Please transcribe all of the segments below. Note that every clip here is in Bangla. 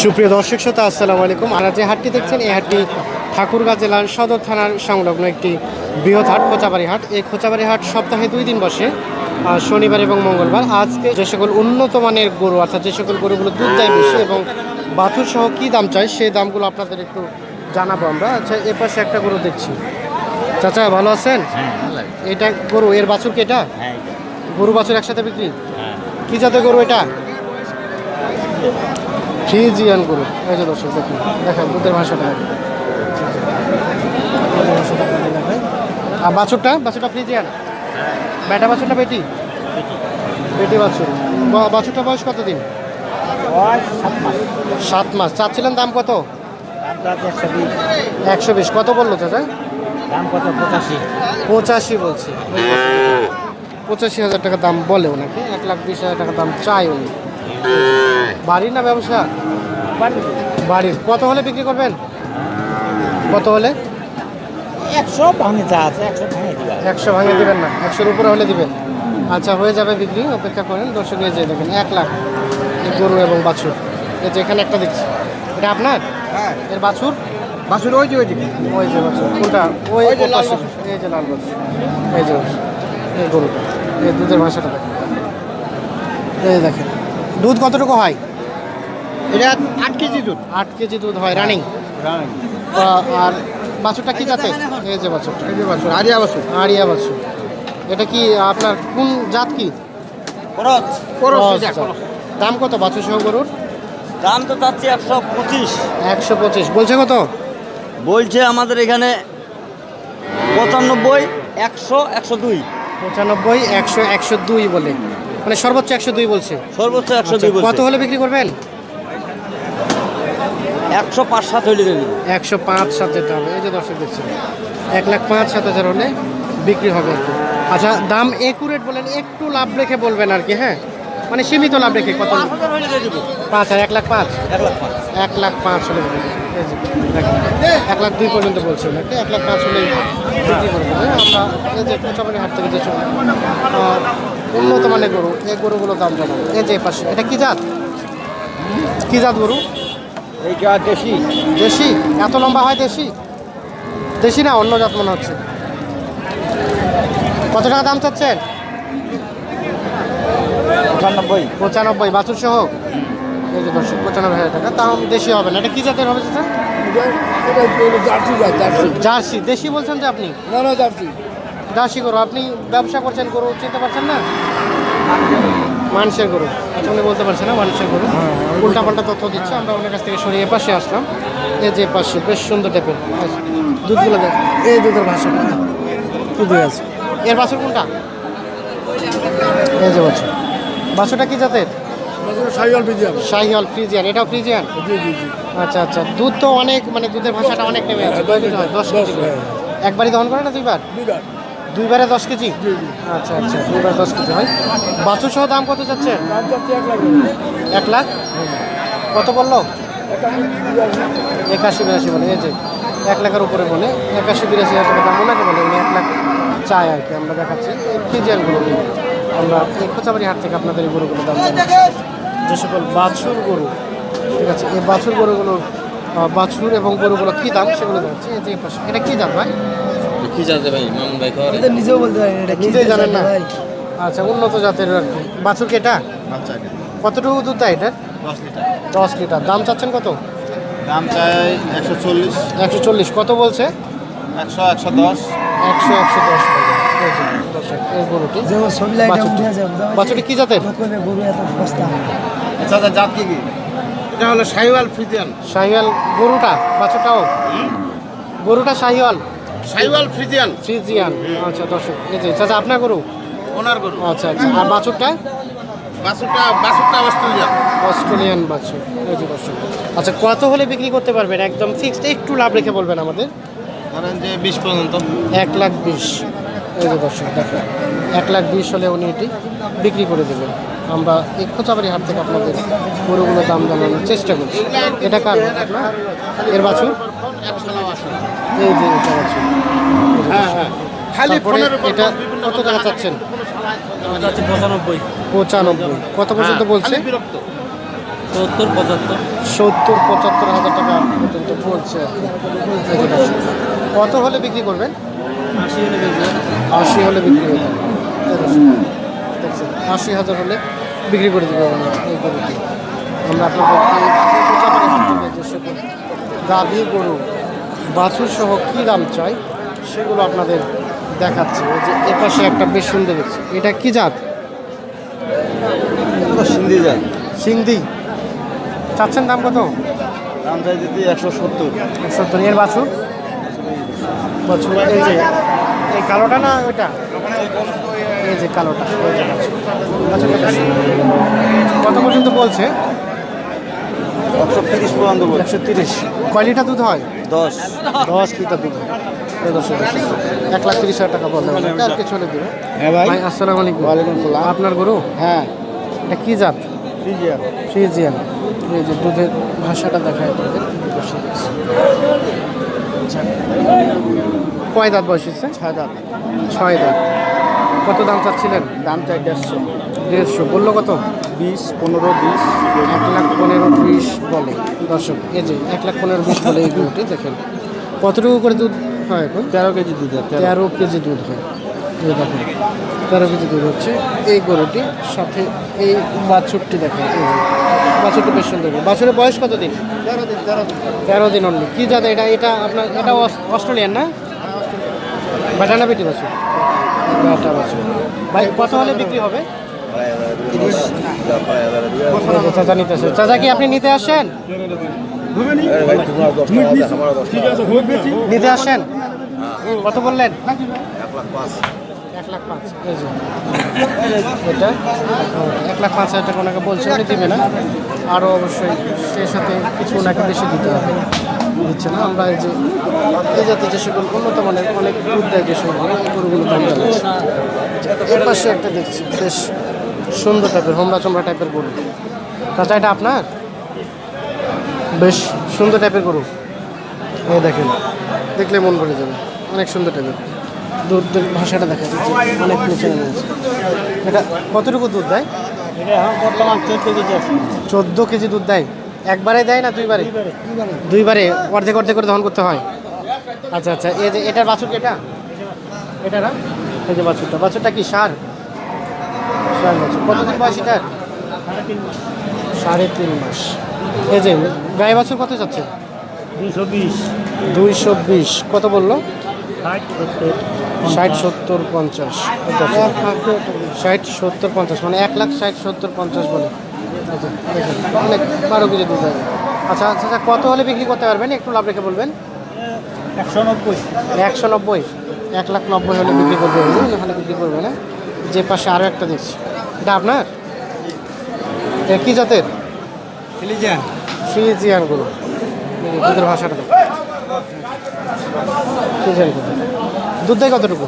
সুপ্রিয় দর্শক শ্রোতা আসসালামু আলাইকুম। আপনারা যে হাটটি দেখছেন এই হাটটি ঠাকুরগাঁ জেলার সদর থানার সংলগ্ন একটি বৃহৎ হাট খোঁচাবাড়ি হাট। এই খোঁচাবাড়ি হাট সপ্তাহে দুই দিন বসে শনিবার এবং মঙ্গলবার। আজকে যে সকল উন্নত মানের গরু অর্থাৎ যে সকল গরুগুলো দুধ দেয় বেশি এবং বাছুর সহ কী দাম চাই সেই দামগুলো আপনাদের একটু জানাব আমরা। আচ্ছা এ পাশে একটা গরু দেখছি। চাচা ভালো আছেন? এটা গরু এর বাছুর কি এটা? হ্যাঁ গরু বাছুর একসাথে বিক্রি? হ্যাঁ কি জাতের গরু এটা? ফ্রিজিয়ান গরু। এই যে দর্শক দেখুন দেখেন দুধের ভাষাটা দেখাই। আর বাছুরটা? বাছুরটা ফ্রিজিয়ান? বেটা বাছুরটা বেটি? বেটি বাছুর। বাছুরটা বয়স কত দিন? সাত মাস। চাচ্ছিলেন দাম কত? একশো বিশ। কত বলল চাচা? দাম কত? পঁচাশি। পঁচাশি বলছে। পঁচাশি হাজার টাকা দাম বলে ওনাকে এক লাখ বিশ হাজার টাকা দাম চাই উনি বাড়ির না ব্যবসা? বাড়ির। কত হলে বিক্রি করবেন? কত হলে? একশো ভাঙে যা আছে একশো ভাঙে দিবা। একশো ভাঙে দিবেন না একশোর উপরে হলে দিবেন। আচ্ছা হয়ে যাবে বিক্রি অপেক্ষা করেন দর্শক এই যে দেখেন এক লাখ গরু এবং বাছুর। এই যে এখানে একটা দেখছি। এটা আপনার? হ্যাঁ। এর বাছুর? বাছুর ওই যে ওই দিকে ওই যে বাছুর। কোনটা? ওই যে লাল পাশে। এই যে লাল বাছুর। এই যে বাছুর। এই গরুটা। এই দুধের ভাষাটা দেখেন। এই দেখেন দুধ কতটুকু হয়? এটা আট কেজি দুধ। আট কেজি দুধ হয় রানিং আর বাছুরটা কি জাতে এই যে বাছুরটা। এই যে বাসুর আরিয়া বাসুর আরিয়া বাছুর। এটা কি আপনার কোন জাত কি। দাম কত বাছুর সহ গরুর? দাম তো চাচ্ছি একশো পঁচিশ। একশো পঁচিশ। বলছে কত? বলছে আমাদের এখানে পঁচানব্বই একশো একশো দুই। পঁচানব্বই একশো একশো দুই বলে। মানে সর্বোচ্চ একশো দুই বলছে। সর্বোচ্চ একশো আচ্ছা, দুই কত হলে বিক্রি করবেন? একশো পাঁচ সাত হইলে দেবে একশো পাঁচ সাত যেতে হবে। এই যে দর্শক দেখছি এক লাখ পাঁচ সাত হাজার হলে বিক্রি হবে আর কি। আচ্ছা দাম একুরেট বলেন একটু লাভ রেখে বলবেন আর কি হ্যাঁ? মানে সীমিত লাভ রেখে কত? পাঁচ আর এক লাখ পাঁচ? এক লাখ পাঁচ। এক লাখ পাঁচ হলে। এক লাখ দুই পর্যন্ত বলছে নাকি এক লাখ পাঁচ হলে বিক্রি করব। হ্যাঁ, আমরা এই যে কোচাবাড়ি হাট থেকে যে উন্নত মানের গরু এই গরুগুলো দাম জানাব। এই যে পাশে এটা কি জাত? কি জাত গরু? এইটা দেশি। দেশি? এত লম্বা হয় দেশি? দেশি না অন্য জাত মনে হচ্ছে। কত টাকা দাম চাচ্ছেন? পঁচানব্বই। পঁচানব্বই বাছুর সহ? এই যে দর্শক পঁচানব্বই হাজার টাকা। দাম দেশি হবে না। এটা কি জাতের হবে চাচা জার্সি দেশি বলছেন যে আপনি? না না জার্সি। জার্সি গরু। আপনি ব্যবসা করছেন গরু চিনতে পারছেন না? মানুষের গরু। আচ্ছা উনি বলতে পারছেন না মানুষের গরু। উল্টা পাল্টা তথ্য দিচ্ছে। আমরা ওনার কাছ থেকে সরিয়ে এ পাশে আসলাম। এই যে এ পাশে বেশ সুন্দর টাইপের দুধগুলো দেখ। এই দুধের ভাষাটা কি দুধ আছে? এর বাছুর কোনটা? এই যে বাছুর বাছুরটা কি জাতের? সাইকেল বিজিয়াম শাহিওয়াল ফ্রিজিয়ান এটাও ফ্রিজিয়ান? জি জি জি। আচ্ছা আচ্ছা। দুধ তো অনেক মানে দুধের ভাষাটা অনেক নেমে আছে হয় দশ কেজি। করে। একবারই দহন করে না দুইবার? দুইবার। দুইবারে দশ কেজি? আচ্ছা আচ্ছা দুইবার দশ কেজি হয়। বাছুর সহ দাম কত যাচ্ছে? এক লাখ কত বলল? একাশি বিরাশি বলে এই যে এক লাখের উপরে বলে একাশি বিরাশি হাজার টাকা দাম ওনাকে বলে উনি এক লাখ চাই আর কি আমরা দেখাচ্ছি। ফিজিয়ানগুলো আমরা খোঁচাবাড়ি হাট থেকে আপনাদের এই গরুগুলো দাম। যে সকল বাছুর গরু ঠিক আছে এই বাছুর গরুগুলো বাছুর এবং গরুগুলো কী দাম সেগুলো যাচ্ছে এই যে পাশে। এটা কী দাম ভাই? কি জানতে ভাই? মামুন ভাই খাওয়ারে নিজেও বলতে পারি এটা নিজেই জানেন না? আচ্ছা উন্নত জাতের আর কি। বাছুর কি এটা? আচ্ছা কতটুকু দুধ দেয় এটা দশ লিটার। দশ লিটার। দাম চাচ্ছেন কত? দাম চাই একশো চল্লিশ। একশো চল্লিশ। কত বলছে? একশো একশো দশ। একশো একশো দশ। এই গরুটি বাছুরটি। কি জাতের? আচ্ছা আচ্ছা জাত কি কি? এটা হলো সাইওয়াল ফ্রিজিয়ান। শাহিওয়াল গরুটা বাছুরটাও? গরুটা শাহিওয়াল? সাইওয়াল ফ্রিজিয়ান। ফ্রিজিয়ান আচ্ছা দর্শক এই যে চাচা আপনার গরু? ওনার গরু। আচ্ছা আচ্ছা আর বাছুরটা? বাসুটা বাসুটা অস্ট্রেলিয়ান। অস্ট্রেলিয়ান বাছুর এই যে দর্শক। আচ্ছা কত হলে বিক্রি করতে পারবেন? একদম ফিক্সড একটু লাভ রেখে বলবেন আমাদের? ধরেন যে বিশ পর্যন্ত। এক লাখ বিশ এই যে দর্শক দেখেন। এক লাখ বিশ হলে উনি এটি বিক্রি করে দেবেন। আমরা এই খোঁচাবাড়ি হাট থেকে আপনাদের গরুগুলো দাম জানানোর চেষ্টা করছি। এটা কার আপনার? এর বাছুর? এই যে এটা বাছুর। হ্যাঁ হ্যাঁ। তারপরে এটা কত টাকা চাচ্ছেন? পঁচানব্বই। কত পর্যন্ত বলছে? সত্তর পঁচাত্তর। সত্তর পঁচাত্তর হাজার টাকা পর্যন্ত বলছে। কত হলে বিক্রি করবেন? আশি হলে বেশি আশি হলে বিক্রি হয়ে এই আশি হাজার হলে বিক্রি করে দেবে এই গরুটি আমরা আপনাদের গাভী গরু বাছুর সহ কী দাম চাই সেগুলো আপনাদের দেখাচ্ছে। ওই যে এপাশে একটা বেশ সুন্দর দেখছি এটা কি জাত? সিন্ধি জাত। সিংদি চাচ্ছেন দাম কত? দাম চাই দিতে একশো সত্তর। একশো সত্তর এর বাছুর? বাছুর এই যে এই কালোটা না ওইটা? এই যে কালোটা। কত পর্যন্ত বলছে? একশো তিরিশ পর্যন্ত একশো তিরিশ। কয় লিটার দুধ হয়? দশ। দশ লিটার দুধ হয়। এক লাখ তিরিশ হাজার টাকা বলতে হবে আর কিছু হলে দেবে হ্যাঁ ভাই। আসসালামু আলাইকুম। ওয়ালাইকুম। আপনার গরু? হ্যাঁ। এটা কি জাত? ফ্রিজিয়ান। ফ্রিজিয়ান। এই যে দুধের ভাষাটা দেখায় আপনাদের। কয় দাঁত বসেছে ছয় দাঁত। ছয় দাঁত। কত দাম চাচ্ছিলেন? দাম চাই দেড়শো। দেড়শো। বলল কত? বিশ পনেরো বিশ। এক লাখ পনেরো বিশ বলে। দর্শক এই যে এক লাখ পনেরো বিশ বলে এই গরুটি দেখেন। কতটুকু করে দুধ হয় এখন? তেরো কেজি দুধ হয় তেরো কেজি দুধ হয়। এই দেখেন তেরো কেজি দুধ হচ্ছে। এই গরুটি সাথে এই বাছুরটি যে বাছুরটি বেশ সুন্দর। বাছুরের বয়স কত দিন? তেরো দিন অনলি কী জাত এটা? এটা আপনার এটা অস্ট্রেলিয়ান না? বাটানা বেটি বাছুর। বাটা বাছুর। ভাই কত হলে বিক্রি হবে? চাচা কি আপনি নিতে আসেন? নিতে আসেন? কত বললেন? এক লাখ পাঁচ। এই যে। এক লাখ পাঁচ হাজার টাকা ওনাকে বলছে উনি দিবে না। আরও অবশ্যই সেই সাথে কিছু ওনাকে বেশি দিতে হবে। দিচ্ছে না? আমরা এই যে এই জাতীয় যে সকল উন্নত মানের অনেক দুধ দেয় যে সকল গরু, গরুগুলো জানাচ্ছে। এর পাশে একটা দেখছি বেশ সুন্দর টাইপের হোমরা চমড়া টাইপের গরু। চাচা এটা আপনার? বেশ সুন্দর টাইপের গরু। এই দেখেন দেখলে মন ভরে যাবে। অনেক সুন্দর টাইপের। দুধের ভাষাটা দেখা যাচ্ছে। অনেক নিচে আছে এটা কতটুকু দুধ দেয়? এটা এখন বর্তমান চোদ্দ কেজি আছে। চোদ্দ কেজি দুধ দেয়। একবারে দেয় না দুইবারে? দুইবারে। অর্ধেক অর্ধেক করে দহন করতে হয়। আচ্ছা আচ্ছা। এই যে এটার বাছুর এটা? এটা না? এই যে বাছুরটা। বাছুরটা কি সার? সার বাছুর। কতদিন বয়স এটার? সাড়ে তিন মাস। এই যে গায়ে বাছুর কত যাচ্ছে? দুশো বিশ। দুইশো বিশ। কত বলল? ষাট ষাট সত্তর পঞ্চাশ। ষাট সত্তর পঞ্চাশ মানে এক লাখ ষাট সত্তর পঞ্চাশ বলে। আচ্ছা, দেখেন অনেক বারো কেজি দুধ হবে আচ্ছা আচ্ছা আচ্ছা, কত হলে বিক্রি করতে পারবেন? একটু লাভ রেখে বলবেন। একশো নব্বই। একশো নব্বই? এক লাখ নব্বই হলে বিক্রি করবে নাহলে বিক্রি করবে না। যে পাশে আরও একটা দেখছি। এটা আপনার? কী জাতের? ফ্রিজিয়ান। ফ্রিজিয়ান গরু এই দুধের ভাষাটা দেখো দুধ দেয় কতটুকু?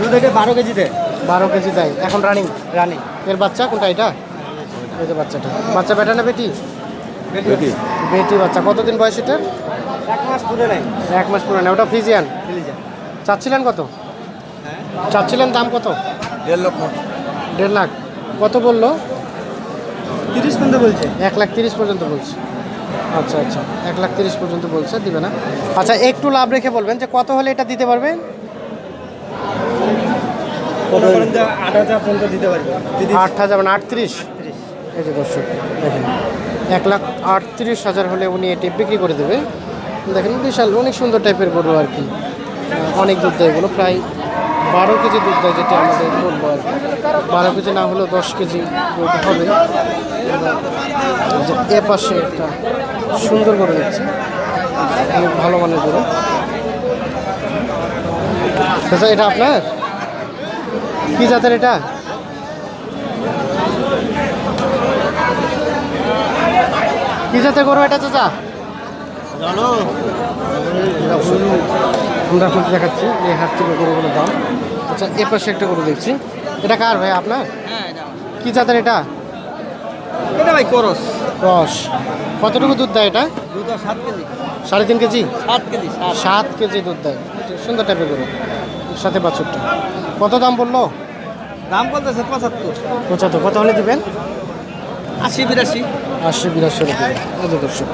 দুধ এটা বারো কেজি দেয় বারো কেজি দেয়। এখন রানিং রানিং এর বাচ্চা? কোনটা এটা? এই যে বাচ্চাটা। বাচ্চা বেটা না বেটি? বেটি। বেটি। বাচ্চা। কতদিন বয়স এটার? এক মাস পুরে নেয় এক মাস পুরানো ওটা ফ্রিজিয়ান? ফ্রিজিয়ান। চাচ্ছিলেন কত? চাচ্ছিলেন দাম কত? দেড় লক্ষ। দেড় লাখ। কত বলল? তিরিশ পর্যন্ত বলছে। এক লাখ তিরিশ পর্যন্ত বলছে। আচ্ছা আচ্ছা। এক লাখ তিরিশ পর্যন্ত বলছে দিবে না। আচ্ছা একটু লাভ রেখে বলবেন যে কত হলে এটা দিতে পারবেন? হাজার আট হাজার মানে আটত্রিশ? এই যে দর্শক দেখেন। এক লাখ আটত্রিশ হাজার হলে উনি এটি বিক্রি করে দেবে। দেখেন বিশাল অনেক সুন্দর টাইপের গরু আর কি। অনেক দুধ দেয় এগুলো প্রায় বারো কেজি দুধ দেয় যেটা আমাদের বলব আর বারো কেজি না হলেও দশ কেজি দুধ হবে। এ পাশে একটা সুন্দর গরু দিচ্ছে অনেক ভালো মানের গরু। আচ্ছা এটা আপনার? কি জাতের এটা? কি জাতের গরু এটা চাচা? জানো আমরা আপনাকে দেখাচ্ছি এই হাট থেকে গরুগুলোর দাম। আচ্ছা এ পাশে একটা গরু দেখছি। এটা কার ভাই আপনার? কি জাতের এটা? এটা ভাই করস। রস কতটুকু দুধ দেয় এটা? দুধ সাত কেজি। সাড়ে তিন কেজি? সাত কেজি সাত। কেজি দুধ দেয়। সুন্দর টাইপের গরু। সাথে বাছুরটা। কত দাম বলল? দাম বলতেছে পঁচাত্তর। পঁচাত্তর। কত হলে দিবেন? আশি বিরাশি। আশি বিরাশি দর্শক।